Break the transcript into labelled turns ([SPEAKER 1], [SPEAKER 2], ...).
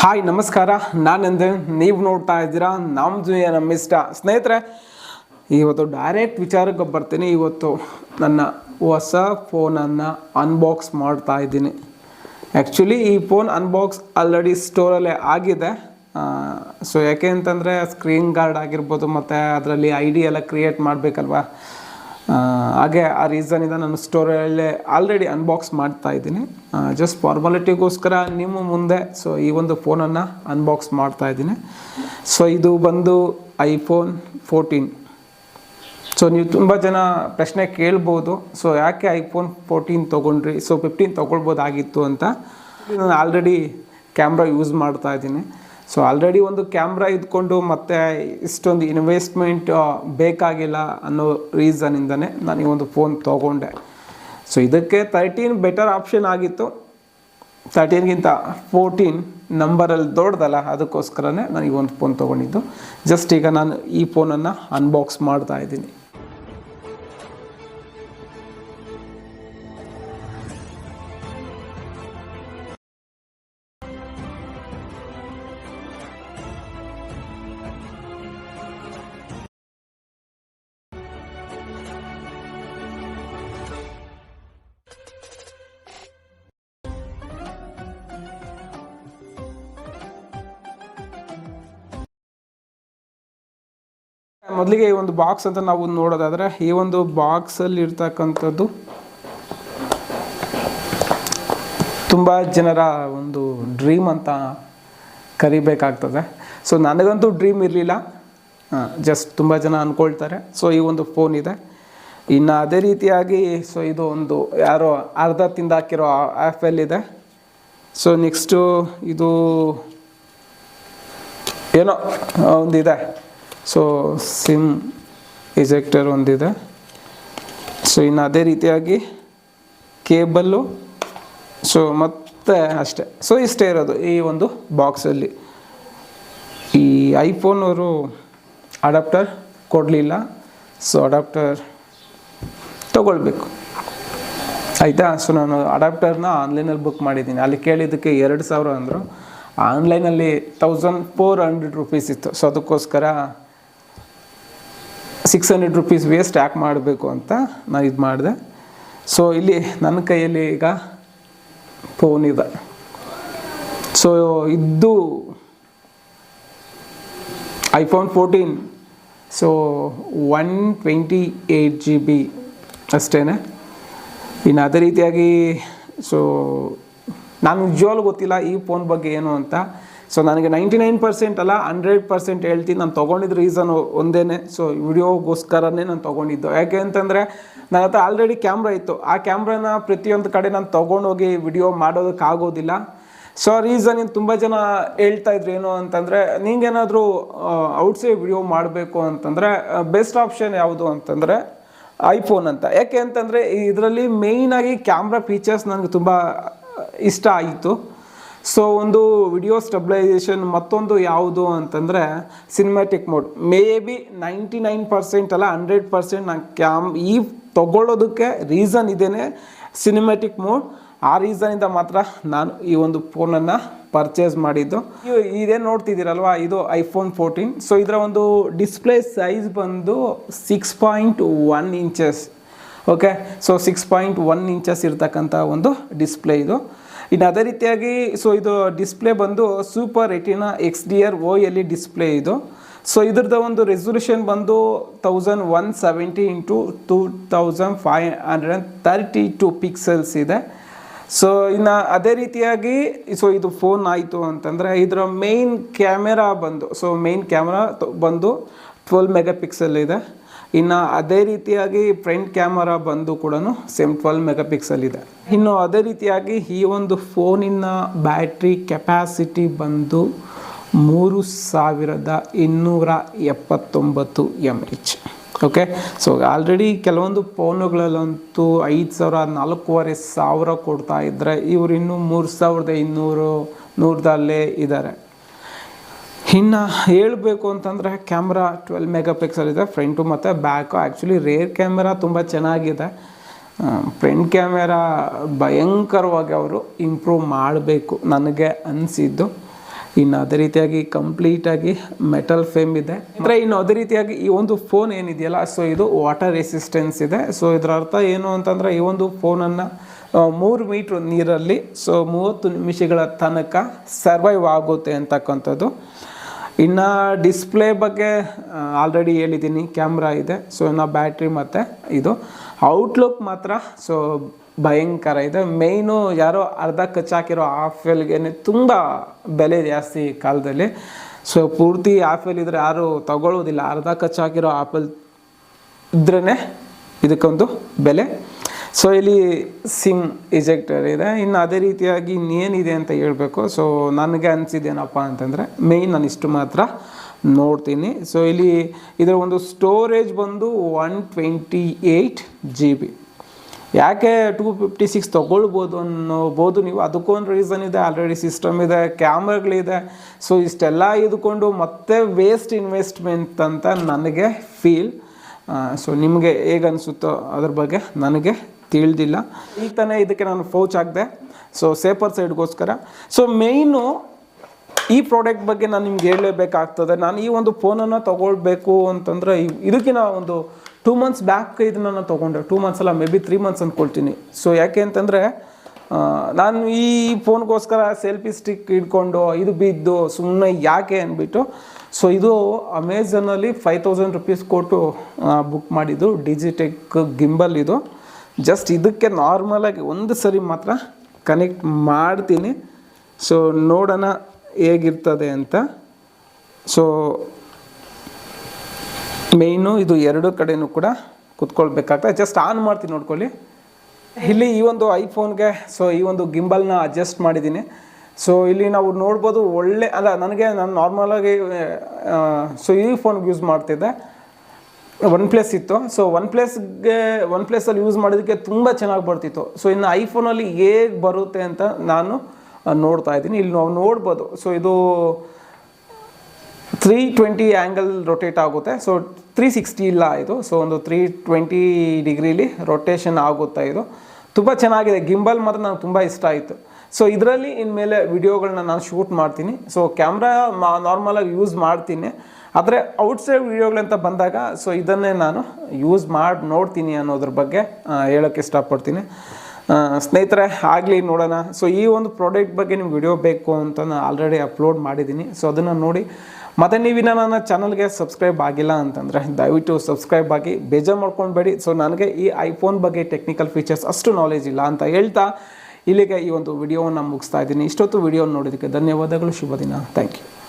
[SPEAKER 1] Hi, ನಮಸ್ಕಾರ. ನಾನು ನಂದನ್ ನೀವು ನೋಡ್ತಾ ಇದ್ದೀರಾ ನಮ್ಮ ನಮ್ಮ ಇಷ್ಟ ಸ್ನೇಹಿತರೆ. ಇವತ್ತು ಡೈರೆಕ್ಟ್ ವಿಚಾರಕ್ಕೆ ಬರ್ತೀನಿ. ಇವತ್ತು ನನ್ನ ಹೊಸ ಫೋನನ್ನು ಅನ್ಬಾಕ್ಸ್ ಮಾಡ್ತಾ ಇದ್ದೀನಿ. ಆ್ಯಕ್ಚುಲಿ ಈ ಫೋನ್ ಅನ್ಬಾಕ್ಸ್ ಆಲ್ರೆಡಿ ಸ್ಟೋರಲ್ಲೇ ಆಗಿದೆ. ಸೊ ಯಾಕೆ ಅಂತಂದರೆ ಸ್ಕ್ರೀನ್ ಗಾರ್ಡ್ ಆಗಿರ್ಬೋದು, ಮತ್ತು ಅದರಲ್ಲಿ ಐ ಡಿ ಎಲ್ಲ ಕ್ರಿಯೇಟ್ ಮಾಡಬೇಕಲ್ವಾ? ಹಾಗೆ ಆ ರೀಸನಿಂದ ನಾನು ಸ್ಟೋರಲ್ಲೇ ಆಲ್ರೆಡಿ ಅನ್ಬಾಕ್ಸ್ ಮಾಡ್ತಾ ಇದ್ದೀನಿ. ಜಸ್ಟ್ ಫಾರ್ಮಾಲಿಟಿಗೋಸ್ಕರ ನಿಮ್ಮ ಮುಂದೆ ಸೊ ಈ ಒಂದು ಫೋನನ್ನು ಅನ್ಬಾಕ್ಸ್ ಮಾಡ್ತಾ ಇದ್ದೀನಿ. ಸೊ ಇದು ಬಂದು ಐಫೋನ್ ಫೋರ್ಟೀನ್ ಸೊ ನೀವು ತುಂಬ ಜನ ಪ್ರಶ್ನೆ ಕೇಳ್ಬೋದು ಸೊ ಯಾಕೆ ಐಫೋನ್ ಫೋರ್ಟೀನ್ ತೊಗೊಂಡ್ರಿ? ಸೊ ಫಿಫ್ಟೀನ್ ತೊಗೊಳ್ಬೋದಾಗಿತ್ತು ಅಂತ. ನಾನು ಆಲ್ರೆಡಿ ಕ್ಯಾಮ್ರಾ ಯೂಸ್ ಮಾಡ್ತಾ ಇದ್ದೀನಿ. ಸೊ ಆಲ್ರೆಡಿ ಒಂದು ಕ್ಯಾಮ್ರಾ ಇದ್ಕೊಂಡು ಮತ್ತೆ ಇಷ್ಟೊಂದು ಇನ್ವೆಸ್ಟ್ಮೆಂಟ್ ಬೇಕಾಗಿಲ್ಲ ಅನ್ನೋ ರೀಸನಿಂದನೇ ನಾನು ಈ ಒಂದು ಫೋನ್ ತೊಗೊಂಡೆ. ಸೊ ಇದಕ್ಕೆ ತರ್ಟೀನ್ ಬೆಟರ್ ಆಪ್ಷನ್ ಆಗಿತ್ತು. ತರ್ಟೀನ್ಗಿಂತ ಫೋರ್ಟೀನ್ ನಂಬರಲ್ಲಿ ದೊಡ್ಡದಲ್ಲ, ಅದಕ್ಕೋಸ್ಕರನೇ ನಾನು ಈ ಒಂದು ಫೋನ್ ತೊಗೊಂಡಿದ್ದು. ಜಸ್ಟ್ ಈಗ ನಾನು ಈ ಫೋನನ್ನು ಅನ್ಬಾಕ್ಸ್ ಮಾಡ್ತಾ ಇದ್ದೀನಿ. ಮೊದಲಿಗೆ ಈ ಒಂದು ಬಾಕ್ಸ್ ಅಂತ ನಾವು ನೋಡೋದಾದ್ರೆ, ಈ ಒಂದು ಬಾಕ್ಸಲ್ಲಿ ಇರ್ತಕ್ಕಂಥದ್ದು ತುಂಬ ಜನರ ಒಂದು ಡ್ರೀಮ್ ಅಂತ ಕರಿಬೇಕಾಗ್ತದೆ. ಸೊ ನನಗಂತೂ ಡ್ರೀಮ್ ಇರಲಿಲ್ಲ. ಜಸ್ಟ್ ತುಂಬ ಜನ ಅಂದ್ಕೊಳ್ತಾರೆ ಸೊ ಈ ಒಂದು ಫೋನ್ ಇದೆ. ಇನ್ನು ಅದೇ ರೀತಿಯಾಗಿ ಸೊ ಇದು ಒಂದು ಯಾರೋ ಅರ್ಧ ತಿಂದಾಕಿರೋ ಆ್ಯಪಲ್ ಇದೆ. ಸೊ ನೆಕ್ಸ್ಟು ಇದು ಏನೋ ಒಂದಿದೆ. ಸೊ ಸಿಮ್ ಇಜೆಕ್ಟರ್ ಒಂದಿದೆ. ಸೊ ಇನ್ನು ಅದೇ ರೀತಿಯಾಗಿ ಕೇಬಲ್ಲು. ಸೊ ಮತ್ತೆ ಅಷ್ಟೇ. ಸೊ ಇಷ್ಟೇ ಇರೋದು ಈ ಒಂದು ಬಾಕ್ಸಲ್ಲಿ ಈ ಐಫೋನ್ ಅವರು ಅಡಾಪ್ಟರ್ ಕೊಡಲಿಲ್ಲ. ಸೊ ಅಡಾಪ್ಟರ್ ತಗೊಳ್ಬೇಕು. ಆಯಿತಾ? ಸೊ ನಾನು ಅಡಾಪ್ಟರ್ನ ಆನ್ಲೈನಲ್ಲಿ ಬುಕ್ ಮಾಡಿದ್ದೀನಿ. ಅಲ್ಲಿ ಕೇಳಿದ್ದಕ್ಕೆ ಎರಡು ಸಾವಿರ ಅಂದರು. ಆನ್ಲೈನಲ್ಲಿ ತೌಸಂಡ್ ಫೋರ್ ಹಂಡ್ರೆಡ್ ರುಪೀಸ್ ಇತ್ತು. ಸೊ ಅದಕ್ಕೋಸ್ಕರ ಸಿಕ್ಸ್ ಹಂಡ್ರೆಡ್ ರುಪೀಸ್ ವೇಸ್ಟ್ ಯಾಕೆ ಮಾಡಬೇಕು ಅಂತ ನಾನು ಇದು ಮಾಡಿದೆ. ಸೊ ಇಲ್ಲಿ ನನ್ನ ಕೈಯಲ್ಲಿ ಈಗ ಫೋನ್ ಇದೆ. ಸೊ ಇದು iPhone fourteen so one twenty eight G B ಅಷ್ಟೇ ಇನ್ನು ಅದೇ ರೀತಿಯಾಗಿ ಸೊ ನಾನು ನಿಜವಾಗ್ಲೂ ಗೊತ್ತಿಲ್ಲ ಈ ಫೋನ್ ಬಗ್ಗೆ ಏನು ಅಂತ. ಸೊ ನನಗೆ ನೈಂಟಿ ನೈನ್ ಪರ್ಸೆಂಟ್ ಅಲ್ಲ ಹಂಡ್ರೆಡ್ ಪರ್ಸೆಂಟ್ ಹೇಳ್ತೀನಿ. ನಾನು ತೊಗೊಂಡಿದ್ದ ರೀಸನ್ ಒಂದೇ ಸೊ ವಿಡಿಯೋಗೋಸ್ಕರನೇ ನಾನು ತೊಗೊಂಡಿದ್ದು. ಯಾಕೆ ಅಂತಂದರೆ, ನನ್ನ ಹತ್ರ ಆಲ್ರೆಡಿ ಕ್ಯಾಮ್ರಾ ಇತ್ತು. ಆ ಕ್ಯಾಮ್ರಾನ ಪ್ರತಿಯೊಂದು ಕಡೆ ನಾನು ತೊಗೊಂಡೋಗಿ ವಿಡಿಯೋ ಮಾಡೋದಕ್ಕಾಗೋದಿಲ್ಲ. ಸೊ ರೀಸನ್ ಇನ್ನು ತುಂಬ ಜನ ಹೇಳ್ತಾ ಇದ್ರು ಏನು ಅಂತಂದರೆ, ನಿಂಗೇನಾದರೂ ಔಟ್ಸೈಡ್ ವಿಡಿಯೋ ಮಾಡಬೇಕು ಅಂತಂದರೆ ಬೆಸ್ಟ್ ಆಪ್ಷನ್ ಯಾವುದು ಅಂತಂದರೆ ಐಫೋನ್ ಅಂತ. ಯಾಕೆ ಅಂತಂದರೆ, ಇದರಲ್ಲಿ ಮೇಯ್ನಾಗಿ ಕ್ಯಾಮ್ರಾ ಫೀಚರ್ಸ್ ನನಗೆ ತುಂಬ ಇಷ್ಟ ಆಯಿತು. ಸೊ ಒಂದು ವಿಡಿಯೋ ಸ್ಟೆಬಿಲೈಸೇಷನ್ ಮತ್ತೊಂದು ಯಾವುದು ಅಂತಂದರೆ cinematic mode may be ninety nine percent ಅಲ್ಲ ಹಂಡ್ರೆಡ್ ಪರ್ಸೆಂಟ್ ನಾನು ಕ್ಯಾಮ್ ಈ ತಗೊಳ್ಳೋದಕ್ಕೆ ರೀಸನ್ ಇದೇನೆ ಸಿನಿಮ್ಯಾಟಿಕ್ ಮೋಡ್ ಆ ರೀಸನಿಂದ ಮಾತ್ರ ನಾನು ಈ ಒಂದು ಫೋನನ್ನು ಪರ್ಚೇಸ್ ಮಾಡಿದ್ದು. ಇದೇ ನೋಡ್ತಿದ್ದೀರಲ್ವಾ? ಇದು ಐಫೋನ್ ಫೋರ್ಟೀನ್ ಸೊ ಇದರ ಒಂದು ಡಿಸ್ಪ್ಲೇ ಸೈಜ್ ಬಂದು six point one inches okay so six point one inches ಇರ್ತಕ್ಕಂಥ ಒಂದು ಡಿಸ್ಪ್ಲೇ ಇದು. ಇನ್ನು ಅದೇ ರೀತಿಯಾಗಿ ಸೊ ಇದು ಡಿಸ್ಪ್ಲೇ ಬಂದು super retina X D R O L E display ಇದು. ಸೊ ಇದ್ರದ್ದು ಒಂದು ರೆಸೊಲ್ಯೂಷನ್ ಬಂದು thousand one seventy into two thousand five hundred and thirty two pixels ಇದೆ. ಸೊ ಇನ್ನು ಅದೇ ರೀತಿಯಾಗಿ ಸೊ ಇದು ಫೋನ್ ಆಯಿತು ಅಂತಂದರೆ ಇದರ ಮೇಯ್ನ್ ಕ್ಯಾಮೆರಾ ಬಂದು ಸೊ ಮೇಯ್ನ್ ಕ್ಯಾಮ್ರಾ ಬಂದು ಟ್ವೆಲ್ ಮೆಗಾ ಪಿಕ್ಸೆಲ್ ಇದೆ. ಇನ್ನು ಅದೇ ರೀತಿಯಾಗಿ ಫ್ರಂಟ್ ಕ್ಯಾಮರಾ ಬಂದು ಕೂಡ ಸೇಮ್ ಟ್ವೆಲ್ ಮೆಗಾ ಪಿಕ್ಸಲ್ ಇದೆ. ಇನ್ನು ಅದೇ ರೀತಿಯಾಗಿ ಈ ಒಂದು ಫೋನಿನ ಬ್ಯಾಟ್ರಿ ಕೆಪಾಸಿಟಿ ಬಂದು ಮೂರು ಸಾವಿರದ ಇನ್ನೂರ ಎಪ್ಪತ್ತೊಂಬತ್ತು M H okay so already ಕೆಲವೊಂದು ಫೋನುಗಳಲ್ಲಂತೂ ಐದು ಸಾವಿರ, ನಾಲ್ಕೂವರೆ ಸಾವಿರ ಕೊಡ್ತಾ ಇದ್ದರೆ ಇವರು ಇನ್ನೂ ಮೂರು ಸಾವಿರದ ಇನ್ನೂರು, ನೂರದಲ್ಲೇ ಇದ್ದಾರೆ ಇನ್ನು ಹೇಳಬೇಕು ಅಂತಂದರೆ ಕ್ಯಾಮ್ರಾ ಟ್ವೆಲ್ ಮೆಗಾ ಪಿಕ್ಸಲ್ ಇದೆ ಫ್ರಂಟು ಮತ್ತು ಬ್ಯಾಕು ಆ್ಯಕ್ಚುಲಿ ರೇರ್ ಕ್ಯಾಮ್ರಾ ತುಂಬ ಚೆನ್ನಾಗಿದೆ. ಫ್ರಂಟ್ ಕ್ಯಾಮೆರಾ ಭಯಂಕರವಾಗಿ ಅವರು ಇಂಪ್ರೂವ್ ಮಾಡಬೇಕು ನನಗೆ ಅನಿಸಿದ್ದು. ಇನ್ನು ಅದೇ ರೀತಿಯಾಗಿ ಕಂಪ್ಲೀಟಾಗಿ ಮೆಟಲ್ ಫೇಮ್ ಇದೆ. ಅಂದರೆ ಇನ್ನು ಅದೇ ರೀತಿಯಾಗಿ ಈ ಒಂದು ಫೋನ್ ಏನಿದೆಯಲ್ಲ ಸೊ ಇದು ವಾಟರ್ ರೆಸಿಸ್ಟೆನ್ಸ್ ಇದೆ. ಸೊ ಇದರ ಅರ್ಥ ಏನು ಅಂತಂದರೆ ಈ ಒಂದು ಫೋನನ್ನು ಮೂರು ಮೀಟ್ರ್ ನೀರಲ್ಲಿ ಸೊ ಮೂವತ್ತು ನಿಮಿಷಗಳ ತನಕ ಸರ್ವೈವ್ ಆಗುತ್ತೆ ಅಂತಕ್ಕಂಥದ್ದು. ಇನ್ನು ಡಿಸ್ಪ್ಲೇ ಬಗ್ಗೆ ಆಲ್ರೆಡಿ ಹೇಳಿದ್ದೀನಿ. ಕ್ಯಾಮ್ರಾ ಇದೆ. ಸೊ ಇನ್ನು ಬ್ಯಾಟ್ರಿ ಮತ್ತು ಇದು. ಔಟ್ಲುಕ್ ಮಾತ್ರ ಸೊ ಭಯಂಕರ ಇದೆ. ಮೇಯ್ನು ಯಾರೋ ಅರ್ಧ ಕಚ್ಚಾಕಿರೋ ಆಫೆಲ್ಗೆ ತುಂಬ ಬೆಲೆ ಜಾಸ್ತಿ ಕಾಲದಲ್ಲಿ. ಸೊ ಪೂರ್ತಿ ಆಫೆಲ್ ಇದ್ರೆ ಯಾರು ತಗೊಳ್ಳೋದಿಲ್ಲ ಅರ್ಧ ಕಚ್ಚಾಕಿರೋ ಆಪಲ್ ಇದ್ರೇ ಇದಕ್ಕೊಂದು ಬೆಲೆ. ಸೊ ಇಲ್ಲಿ ಸಿಮ್ ಇಜೆಕ್ಟರ್ ಇದೆ. ಇನ್ನು ಅದೇ ರೀತಿಯಾಗಿ ಇನ್ನೇನಿದೆ ಅಂತ ಹೇಳಬೇಕು. ಸೊ ನನಗೆ ಅನಿಸಿದ್ದೇನಪ್ಪ ಅಂತಂದರೆ ಮೇಯ್ನ್ ನಾನು ಇಷ್ಟು ಮಾತ್ರ ನೋಡ್ತೀನಿ. ಸೊ ಇಲ್ಲಿ ಇದರ ಒಂದು ಸ್ಟೋರೇಜ್ ಬಂದು one twenty eight G B ಯಾಕೆ ಟೂ ಫಿಫ್ಟಿ ಸಿಕ್ಸ್ ತೊಗೊಳ್ಬೋದು ಅನ್ನೋಬೋದು ನೀವು? ಅದಕ್ಕೊಂದು ರೀಸನ್ ಇದೆ. ಆಲ್ರೆಡಿ ಸಿಸ್ಟಮ್ ಇದೆ ಕ್ಯಾಮ್ರಾಗಳಿದೆ ಸೊ ಇಷ್ಟೆಲ್ಲ ಇದ್ಕೊಂಡು ಮತ್ತೆ ವೇಸ್ಟ್ ಇನ್ವೆಸ್ಟ್ಮೆಂಟ್ ಅಂತ ನನಗೆ ಫೀಲ್ ಸೊ ನಿಮಗೆ ಹೇಗೆ ಅನಿಸುತ್ತೋ ಅದ್ರ ಬಗ್ಗೆ ನನಗೆ ತಿಳಿದಿಲ್ಲ. ಈಗ ತಾನೇ ಇದಕ್ಕೆ ನಾನು ಫೌಚ್ ಹಾಕಿದೆ. ಸೊ ಸೇಫರ್ ಸೈಡ್ಗೋಸ್ಕರ ಸೊ ಮೇಯ್ನು ಈ ಪ್ರಾಡಕ್ಟ್ ಬಗ್ಗೆ ನಾನು ನಿಮ್ಗೆ ಹೇಳಲೇಬೇಕಾಗ್ತದೆ. ನಾನು ಈ ಒಂದು ಫೋನನ್ನು ತೊಗೊಳ್ಬೇಕು ಅಂತಂದರೆ ಇದಕ್ಕಿನ ಒಂದು ಟೂ ಮಂತ್ಸ್ ಬ್ಯಾಕ್ ಇದನ್ನ ನಾನು ತೊಗೊಂಡೆ. ಟೂ ಮಂತ್ಸ್ ಅಲ್ಲ ಮೇ ಬಿ ತ್ರೀ ಮಂತ್ಸ್ ಅಂದ್ಕೊಳ್ತೀನಿ ಸೊ ಯಾಕೆ ಅಂತಂದರೆ ನಾನು ಈ ಫೋನ್ಗೋಸ್ಕರ ಸೆಲ್ಫಿ ಸ್ಟಿಕ್ ಇಟ್ಕೊಂಡು ಇದು ಬಿದ್ದು ಸುಮ್ಮನೆ ಯಾಕೆ ಅಂದ್ಬಿಟ್ಟು ಸೊ ಇದು ಅಮೆಝನಲ್ಲಿ ಫೈವ್ ತೌಸಂಡ್ ರುಪೀಸ್ ಕೊಟ್ಟು ಬುಕ್ ಮಾಡಿದ್ದು. ಡಿಜಿಟೆಕ್ ಗಿಂಬಲ್ ಇದು. ಜಸ್ಟ್ ಇದಕ್ಕೆ ನಾರ್ಮಲಾಗಿ ಒಂದು ಸರಿ ಮಾತ್ರ ಕನೆಕ್ಟ್ ಮಾಡ್ತೀನಿ. ಸೊ ನೋಡೋಣ ಹೇಗಿರ್ತದೆ ಅಂತ. ಸೊ ಮೇಯ್ನು ಇದು ಎರಡು ಕಡೆಯೂ ಕೂಡ ಕುತ್ಕೊಳ್ಬೇಕಾಗ್ತದೆ. ಜಸ್ಟ್ ಆನ್ ಮಾಡ್ತೀನಿ ನೋಡ್ಕೊಳ್ಳಿ. ಇಲ್ಲಿ ಈ ಒಂದು ಐಫೋನ್ಗೆ ಸೊ ಈ ಒಂದು ಗಿಂಬಲ್ನ ಅಡ್ಜಸ್ಟ್ ಮಾಡಿದ್ದೀನಿ. ಸೊ ಇಲ್ಲಿ ನಾವು ನೋಡ್ಬೋದು ಒಳ್ಳೆ, ಅಲ್ಲ, ನನಗೆ ನಾನು ನಾರ್ಮಲಾಗಿ ಸೊ ಈ ಫೋನ್ಗೆ ಯೂಸ್ ಮಾಡ್ತಿದ್ದೆ. ಒನ್ ಪ್ಲಸ್ ಇತ್ತು. ಸೊ ಒನ್ ಪ್ಲಸ್ಗೆ ಒನ್ ಪ್ಲಸ್ಸಲ್ಲಿ ಯೂಸ್ ಮಾಡೋದಕ್ಕೆ ತುಂಬ ಚೆನ್ನಾಗಿ ಬರ್ತಿತ್ತು. ಸೊ ಇನ್ನು ಐಫೋನಲ್ಲಿ ಹೇಗೆ ಬರುತ್ತೆ ಅಂತ ನಾನು ನೋಡ್ತಾ ಇದ್ದೀನಿ. ಇಲ್ಲಿ ನಾವು ನೋಡ್ಬೋದು. ಸೊ ಇದು ತ್ರೀ ಟ್ವೆಂಟಿ ಆ್ಯಂಗಲ್ ರೊಟೇಟ್ ಆಗುತ್ತೆ. ಸೊ ತ್ರೀ ಸಿಕ್ಸ್ಟಿ ಇಲ್ಲ ಇದು. ಸೊ ಒಂದು ತ್ರೀ ಟ್ವೆಂಟಿ ಡಿಗ್ರೀಲಿ ರೊಟೇಷನ್ ಆಗುತ್ತೆ ಇದು. ತುಂಬ ಚೆನ್ನಾಗಿದೆ. ಗಿಂಬಲ್ ಮಾತ್ರ ನನಗೆ ತುಂಬ ಇಷ್ಟ ಆಯಿತು. ಸೊ ಇದರಲ್ಲಿ ಇನ್ಮೇಲೆ ವಿಡಿಯೋಗಳನ್ನ ನಾನು ಶೂಟ್ ಮಾಡ್ತೀನಿ. ಸೊ ಕ್ಯಾಮ್ರಾ ನಾರ್ಮಲಾಗಿ ಯೂಸ್ ಮಾಡ್ತೀನಿ. ಆದರೆ ಔಟ್ಸೈಡ್ ವಿಡಿಯೋಗಳಂತ ಬಂದಾಗ ಸೊ ಇದನ್ನೇ ನಾನು ಯೂಸ್ ಮಾಡಿ, ನೋಡ್ತೀನಿ ಅನ್ನೋದ್ರ ಬಗ್ಗೆ ಹೇಳೋಕ್ಕೆ ಇಷ್ಟಪಡ್ತೀನಿ. ಸ್ನೇಹಿತರೆ, ಆಗಲಿ ನೋಡೋಣ. ಸೊ ಈ ಒಂದು ಪ್ರಾಡಕ್ಟ್ ಬಗ್ಗೆ ನಿಮ್ಗೆ ವಿಡಿಯೋ ಬೇಕು ಅಂತ ನಾನು ಆಲ್ರೆಡಿ ಅಪ್ಲೋಡ್ ಮಾಡಿದ್ದೀನಿ. ಸೊ ಅದನ್ನು ನೋಡಿ. ಮತ್ತು ನೀವಿನ ನನ್ನ ಚಾನಲ್ಗೆ ಸಬ್ಸ್ಕ್ರೈಬ್ ಆಗಿಲ್ಲ ಅಂತಂದರೆ, ದಯವಿಟ್ಟು ಸಬ್ಸ್ಕ್ರೈಬ್ ಆಗಿ. ಬೇಜಾರು ಮಾಡ್ಕೊಳ್ಬೇಡಿ ಸೊ ನನಗೆ ಈ ಐಫೋನ್ ಬಗ್ಗೆ ಟೆಕ್ನಿಕಲ್ ಫೀಚರ್ಸ್ ಅಷ್ಟು ನಾಲೆಜ್ ಇಲ್ಲ ಅಂತ ಹೇಳ್ತಾ ಇಲ್ಲಿಗೆ ಈ ಒಂದು ವಿಡಿಯೋವನ್ನು ಮುಗಿಸ್ತಾ ಇದ್ದೀನಿ. ಇಷ್ಟೊತ್ತು ವಿಡಿಯೋ ನೋಡಿದಕ್ಕೆ ಧನ್ಯವಾದಗಳು. ಶುಭ ದಿನ. Thank you